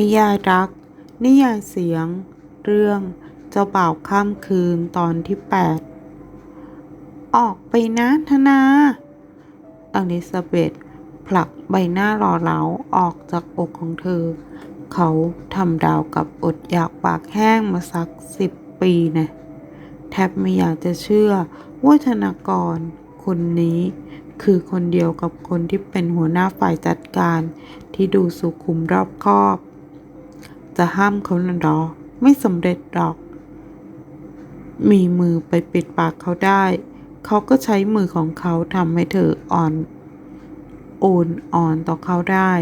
นิยายรัก นิยายเสียง เรื่อง เจ้าบ่าวข้ามคืนตอนที่ 8 ออกไปนะธนาอลิซาเบธผลักใบหน้าหล่อเหลาออกจากอกของเธอ เขาทำดาวกับอดอยากปากแห้งมาสักสิบปีนะแทบไม่อยากจะเชื่อว่าธนากร คนนี้คือคนเดียวกับคนที่เป็นหัวหน้าฝ่ายจัดการที่ดูสุขุมรอบคอบ จะห้ามเขาน่ะหรอ ไม่สำเร็จหรอก มีมือไปปิดปากเขาได้ เขาก็ใช้มือของเขาทำให้เธออ่อน โอนอ่อนต่อเขาได้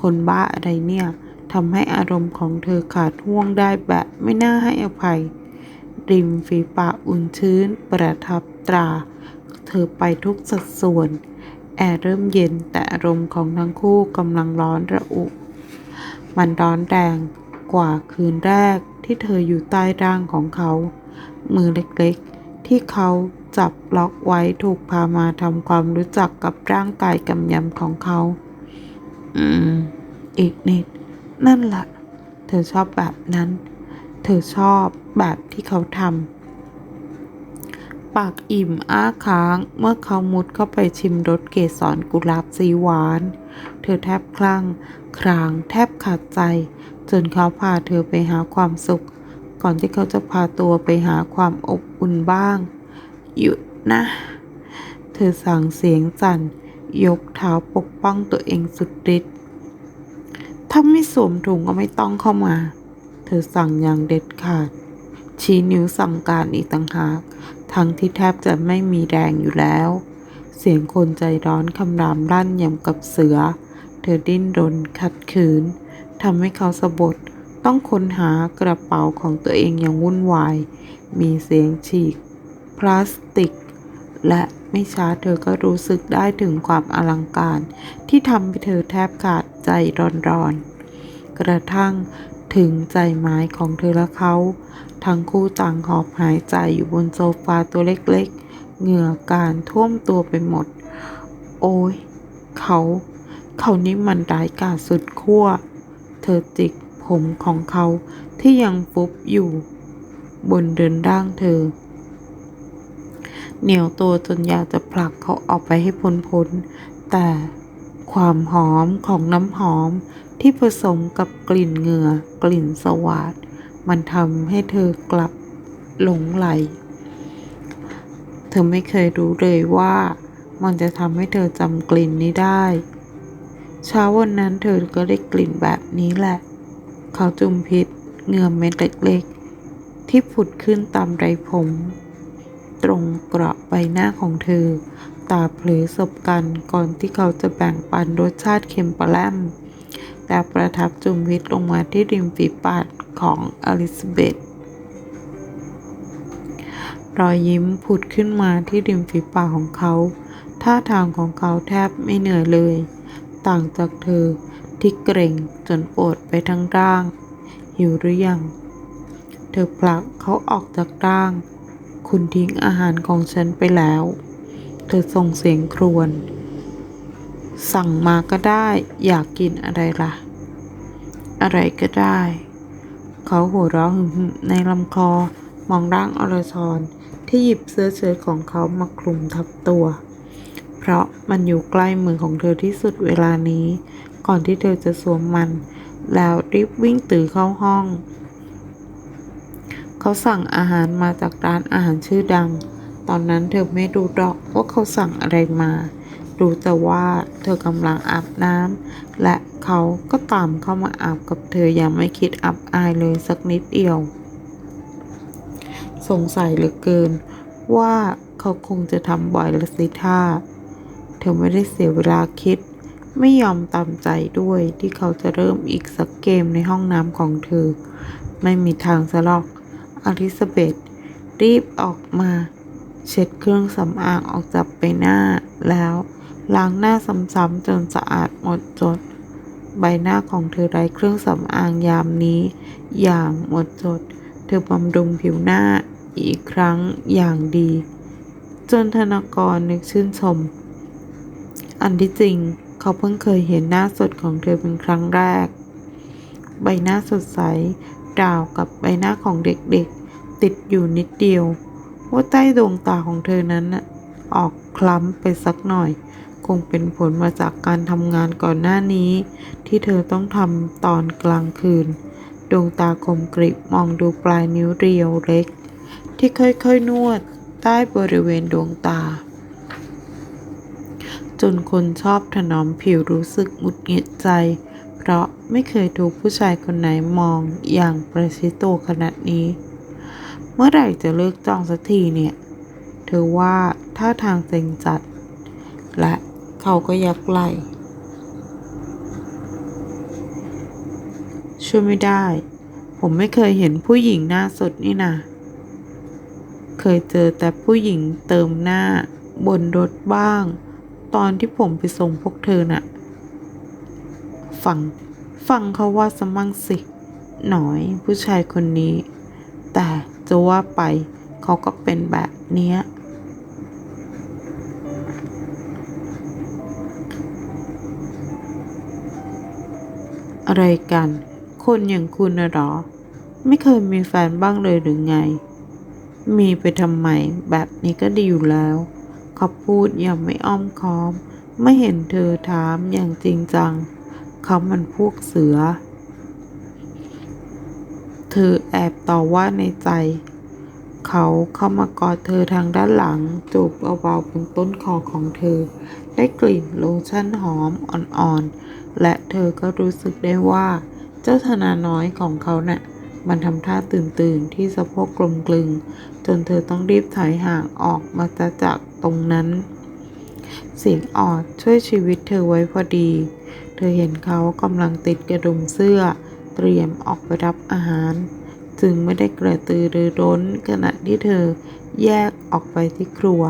คนบ้าอะไรเนี่ยทำให้อารมณ์ของเธอขาดห่วงได้แบบไม่น่าให้อภัย ริมฝีปากอุ่นชื้น ประทับตรา เธอไปทุกสัดส่วน แอร์เริ่มเย็นแต่อารมณ์ของทั้งคู่กำลังร้อนระอุ มันร้อนแรงกว่าคืนแรกที่เธออยู่ใต้ร่างของเขา มือเล็กๆ ที่เขาจับล็อกไว้ถูกพามาทำความรู้จักกับร่างกายกำยำของเขา อืม อีกนิด นั่นแหละเธอชอบแบบนั้น เธอชอบแบบที่เขาทำ ปากอิ่มอ้าค้างเมื่อเขามุดเข้าไปชิมรสเกสรกุหลาบสีหวาน เธอแทบคลั่ง ครางแทบขาดใจ จนเขาพาเธอไปหาความสุข ก่อนที่เขาจะพาตัวไปหาความอบอุ่นบ้าง หยุดนะ เธอสั่งเสียงสั่นยกเท้าปกป้องตัวเองสุดฤทธิ์ถ้าไม่สวมถุงก็ไม่ต้องเข้ามา เธอสั่งอย่างเด็ดขาด ชี้นิ้วสั่งการอีกต่างหาก ทั้งที่แทบจะไม่มีแรงอยู่แล้ว เสียงคนใจร้อนคำรามลั่นยำกับเสือ ธอดิ้นรนขัดขืนทำให้เขาสะบดต้องค้นหากระเป๋าของตัวเองอย่างวุ่นวาย มีเสียงฉีก พลาสติก และไม่ช้าเธอก็รู้สึกได้ถึงความอลังการ ที่ทำให้เธอแทบขาดใจร้อนๆ กระทั่งถึงใจไม้ของเธอและเขา ทั้งคู่ต่างหอบหายใจอยู่บนโซฟาตัวเล็กๆ เหงื่อการท่วมตัวไปหมด โอ้ย เขา เขานี่มันร้ายกาจสุดขั้ว เธอจิกผมของเขาที่ยังฟุบอยู่ บนเดินร่างเธอ เหนียวตัวจนอยากจะผลักเขาออกไปให้พ้นพ้นๆแต่ความหอมของน้ำหอมที่ผสมกับกลิ่นเหงื่อกลิ่นสวาดมันทำให้เธอกลับหลงไหล เธอไม่เคยรู้เลยว่ามันจะทำให้เธอจำกลิ่นนี้ได้ เช้าวันนั้นเธอก็ได้กลิ่นแบบนี้แหละ เขาจุ่มพิษเหงื่อเม็ดเล็กๆ ที่ผุดขึ้นตามไรผม ตรงกระใบหน้าของเธอ ตาเผลอสบกันก่อนที่เขาจะแบ่งปันรสชาติเค็มปลาแลมแล้วประทับจุ่มพิษลงมาที่ริมฝีปากของอลิซาเบธรอยยิ้มผุดขึ้นมาที่ริมฝีปากของเขา ท่าทางของเขาแทบไม่เหนื่อยเลย ต่างจากเธอที่เกร็งจนปวดไปทั้งร่าง หิวหรือยัง เธอผลักเขาออกจากร่าง คุณทิ้งอาหารของฉันไปแล้ว เธอส่งเสียงครวญ สั่งมาก็ได้อยากกินอะไรล่ะ อะไรก็ได้ เขาหัวเราะหึ่มในลำคอมองร่างอรชรที่หยิบเสื้อเชิ้ตของเขามาคลุมทับตัว พราะมันอยู่ใกล้มือของเธอที่สุดเวลานี้ ก่อนที่เธอจะสวมมัน แล้วรีบวิ่งตื่นเข้าห้อง เขาสั่งอาหารมาจากร้านอาหารชื่อดัง ตอนนั้นเธอไม่รู้หรอกว่าเขาสั่งอะไรมา รู้แต่ว่าเธอกำลังอาบน้ำและเขาก็ตามเข้ามาอาบกับเธออย่างไม่คิดอับอายเลยสักนิดเดียว สงสัยเหลือเกินว่าเขาคงจะทำบ่อยละสิท่า อไม่ได้เสียเวลาคิด ไม่ยอมตามใจด้วยที่เขาจะเริ่มอีกสักเกมในห้องน้ำของเธอ ไม่มีทางสลอกอลิซาเบธรีบออกมา เช็ดเครื่องสำอางออกจากใบหน้าแล้วล้างหน้าซ้ำๆจนสะอาดหมดจด ใบหน้าของเธอไร้เครื่องสำอางยามนี้ อย่างหมดจด เธอบำรุงผิวหน้าอีกครั้งอย่างดี จนธนากรนึกชื่นชม อันที่จริงเขาเพิ่งเคยเห็นหน้าสดของเธอเป็นครั้งแรก ใบหน้าสดใสราวกับใบหน้าของเด็กๆ ติดอยู่นิดเดียวว่าใต้ดวงตาของเธอนั้นออกคล้ำไปสักหน่อย คงเป็นผลมาจากการทำงานก่อนหน้านี้ ที่เธอต้องทำตอนกลางคืน ดวงตาคมกริบมองดูปลายนิ้วเรียวเล็ก ที่ค่อยๆนวดใต้บริเวณดวงตา จนคนชอบถนอมผิวรู้สึกหงุดหงิดใจ เพราะไม่เคยถูกผู้ชายคนไหนมองอย่างประชิดตัวขนาดนี้ เมื่อไหร่จะเลิกจ้องสักทีเนี่ย เธอว่าท่าทางเซ็งจัด และเขาก็ยักไหลช่วยไม่ได้ ผมไม่เคยเห็นผู้หญิงหน้าสดนี่นาเคยเจอแต่ผู้หญิงเติมหน้าบนรถบ้าง ตอนที่ผมไปส่งพวกเธอน่ะ ฟัง ฟังเขาว่าสมั่งสิ หน่อยผู้ชายคนนี้ แต่จะว่าไปเขาก็เป็นแบบเนี้ยอะไรกัน คนอย่างคุณนะหรอ ไม่เคยมีแฟนบ้างเลยหรือไง มีไปทำไมแบบนี้ก็ดีอยู่แล้ว เขาพูดอย่างไม่อ้อมค้อม ไม่เห็นเธอถามอย่างจริงจัง เขามันพวกเสือ เธอแอบต่อว่าในใจ เขาเข้ามากอดเธอทางด้านหลังจูบเบาๆบนต้นคอของเธอ ได้กลิ่นโลชั่นหอมอ่อนๆ และเธอก็รู้สึกได้ว่า เจ้าธนาน้อยของเขาเนะ่ะมันทำท่าตื่นๆที่สะโพกกลมกลึง จนเธอต้องรีบถอยห่างออกมาจาก ตรงนั้น เสียงออดช่วยชีวิตเธอไว้พอดี เธอเห็นเขากำลังติดกระดุมเสื้อ เตรียมออกไปรับอาหาร จึงไม่ได้กระตือรือร้นขณะที่เธอแยกออกไปที่ครัว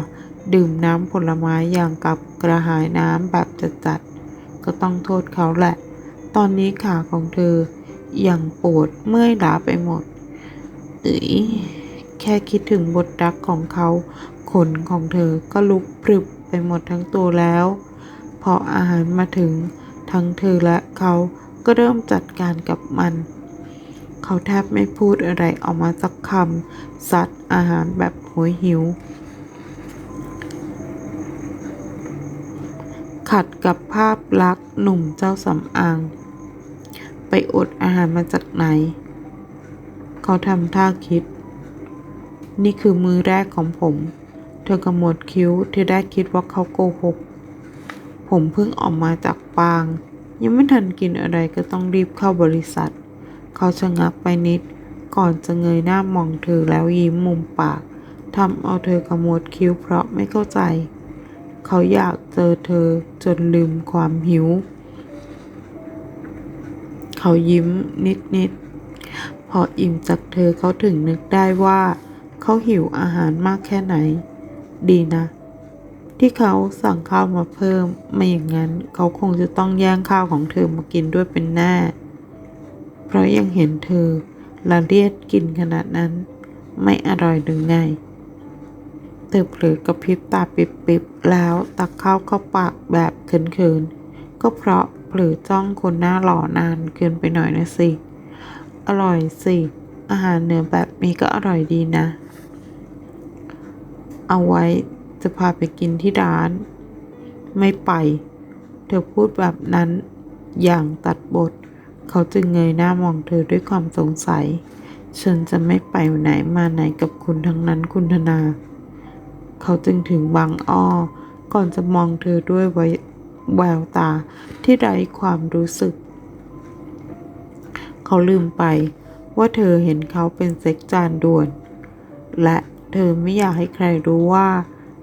ดื่มน้ำผลไม้อย่างกับกระหายน้ำแบบจัดๆก็ต้องโทษเขาแหละ ตอนนี้ขาของเธอยังปวดเมื่อยล้าไปหมดเอ้ยแค่คิดถึงบทรักของเขา ขนของเธอก็ลุกพรึบไปหมดทั้งตัวแล้ว พออาหารมาถึงทั้งเธอและเขาก็เริ่มจัดการกับมัน เขาแทบไม่พูดอะไรออกมาสักคำซัดอาหารแบบโหยหิว ขัดกับภาพลักษณ์หนุ่มเจ้าสำอาง ไปอดอาหารมาจากไหน เขาทำท่าคิด นี่คือมือแรกของผม ธอขมวดคิ้วเธอได้คิดว่าเขาโกหก ผมเพิ่งออกมาจากปาง ยังไม่ทันกินอะไรก็ต้องรีบเข้าบริษัท เขาชะงักไปนิด ก่อนจะเงยหน้ามองเธอแล้วยิ้มมุมปากทำเอาเธอขมวดคิ้วเพราะไม่เข้าใจ เขาอยากเจอเธอจนลืมความหิว เขายิ้มนิดๆพออิ่มจากเธอเขาถึงนึกได้ว่า เขาหิวอาหารมากแค่ไหน ดีนะ ที่เขาสั่งข้าวมาเพิ่ม ไม่อย่างนั้นเขาคงจะต้องแย่งข้าวของเธอมากินด้วยเป็นแน่เพราะยังเห็นเธอละเลียดกินขนาดนั้น ไม่อร่อยหรือไง เธอเผลอกระพริบตาปิบๆแล้วตักข้าวเข้าปากแบบเขินๆ ก็เพราะเผลอจ้องคนหน้าหล่อนานเกินไปหน่อยนะสิ อร่อยสิ อาหารเหนือแบบนี้ก็อร่อยดีนะ เอาไว้จะพาไปกินที่ร้าน ไม่ไป เธอพูดแบบนั้นอย่างตัดบท เขาจึงเงยหน้ามองเธอด้วยความสงสัย ฉันจะไม่ไปไหนมาไหนกับคุณทั้งนั้นคุณธนา เขาจึงถึงบางอ้อ ก่อนจะมองเธอด้วยไวแววตาที่ไร้ความรู้สึก เขาลืมไปว่าเธอเห็นเขาเป็นเซ็กจานด่วน และ เธอไม่อยากให้ใครรู้ว่า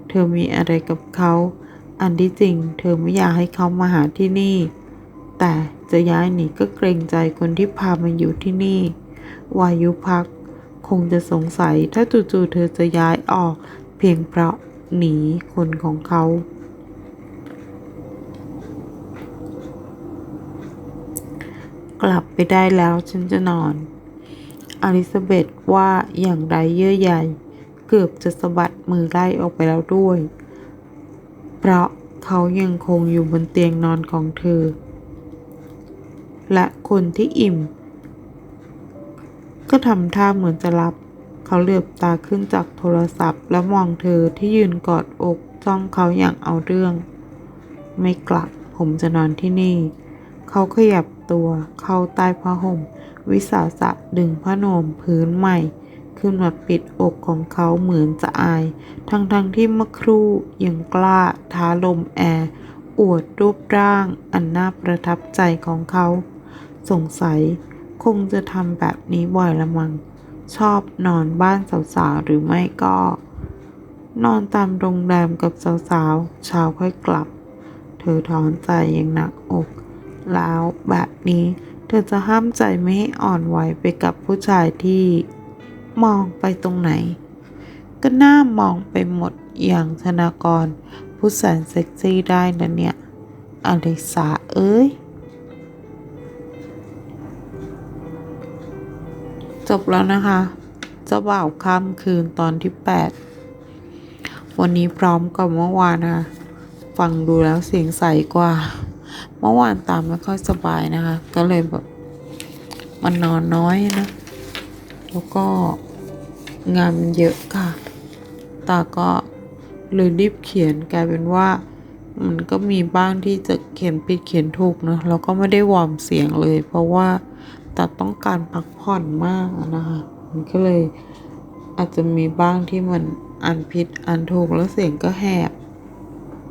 เธอมีอะไรกับเขา อันที่จริง เธอไม่อยากให้เขามาหาที่นี่ แต่จะย้ายหนีก็เกรงใจคนที่พามาอยู่ที่นี่ วายุพักคงจะสงสัยถ้าจู่ๆเธอจะย้ายออก เพียงเพราะหนีคนของเขา กลับไปได้แล้วฉันจะนอน อลิซาเบธว่าอย่างไรเยื่อใย เกือบจะสะบัดมือไล่ออกไปแล้วด้วย เพราะเขายังคงอยู่บนเตียงนอนของเธอ และคนที่อิ่ม ก็ทำท่าเหมือนจะรับ เขาเหลือบตาขึ้นจากโทรศัพท์ แล้วมองเธอที่ยืนกอดอกจ้องเขาอย่างเอาเรื่อง ไม่กลับผมจะนอนที่นี่ เขาขยับตัวเข้าใต้ผ้าห่ม วิสาสะดึงผ้าโนมพื้นใหม่ ขึ้นมาปิดอกของเขาเหมือนจะอาย ทั้งๆทที่เมื่อครู่ยังกล้าท้าลมแอร์อวดรูปร่างอันน่าประทับใจของเขา สงสัยคงจะทำแบบนี้บ่อยละมัง ชอบนอนบ้านสาวๆหรือไม่ก็ นอนตามโรงแรมกับสาวๆเช้าค่อยกลับ เธอถอนใจอย่างหนักอก แล้วแบบนี้เธอจะห้ามใจไม่ให้อ่อนไหวไปกับผู้ชายที่ มองไปตรงไหน ก็น่ามองไปหมดอย่างธนากร ผู้แสนเซ็กซี่ได้นะเนี่ยอลิสาเอ้ย จบแล้วนะคะเจ้าบ่าวข้ามคืนตอนที่ 8 วันนี้พร้อมกับเมื่อวานนะฟังดูแล้วเสียงใสกว่า เมื่อวานตามไม่ค่อยสบายนะคะ ก็เลยแบบมันนอนน้อยนะ แล้วก็ งานมันเยอะค่ะ ตาก็เลยรีบเขียนกลายเป็นว่า มันก็มีบ้างที่จะเขียนผิดเขียนถูกเนะแล้วก็ไม่ได้วอร์มเสียงเลย เพราะว่าตาต้องการพักผ่อนมากนะคะมันก็เลยอาจจะมีบ้างที่มันอ่านผิดอ่านถูกแล้วเสียงก็แหบ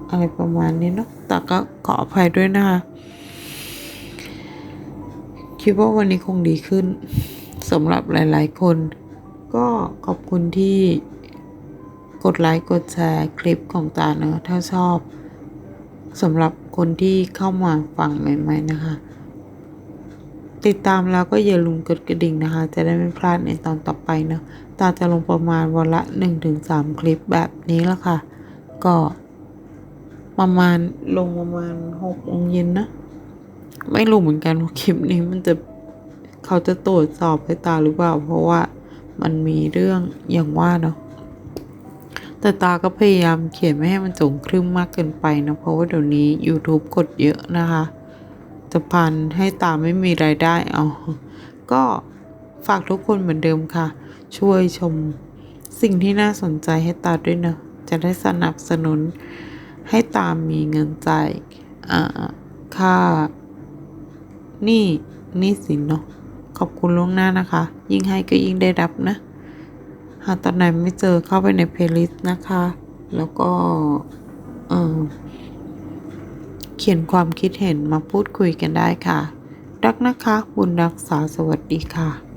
อะไรประมาณนี้เนาะแต่ก็ขออภัยด้วยนะคะคิดว่าวันนี้คงดีขึ้นสำหรับหลาย ๆ คน ก็ขอบคุณที่กดไลค์กดแชร์คลิปของตาเนอะถ้าชอบสำหรับคนที่เข้ามาฟังใหม่ๆนะคะ ติดตามแล้วก็อย่าลืมกดกระดิ่งนะคะ จะได้ไม่พลาดในตอนต่อไปเนอะตาจะลงประมาณวันละ 1-3 คลิปแบบนี้ล้วค่ะ ก็ประมาณลงประมาณหกโมงเย็นนะ ไม่รู้เหมือนกันว่าคลิปนี้มันจะเขาจะตรวจสอบให้ตาหรือเปล่า เพราะว่า มันมีเรื่องอย่างว่าเนาะแต่ตาก็พยายามเขียนไม่ให้มันจงครึ่มมากเกินไปนะเพราะว่าเดี๋ยวนี้ YouTube กดเยอะนะคะจะพันให้ตาไม่มีรายได้เอา ก็ฝากทุกคนเหมือนเดิมค่ะ ช่วยชมสิ่งที่น่าสนใจให้ตาด้วยเนะ จะได้สนับสนุนให้ตามมีเงินจ่ายค่าหนี่นี่สินเนาะ ขอบคุณล่วงหน้านะคะ ยิ่งให้ก็ยิ่งได้รับนะ หากตอนไหนไม่เจอเข้าไปในเพลย์ลิสต์นะคะ แล้วก็เออเขียนความคิดเห็นมาพูดคุยกันได้ค่ะ รักนะคะ บุญรักษาสวัสดีค่ะ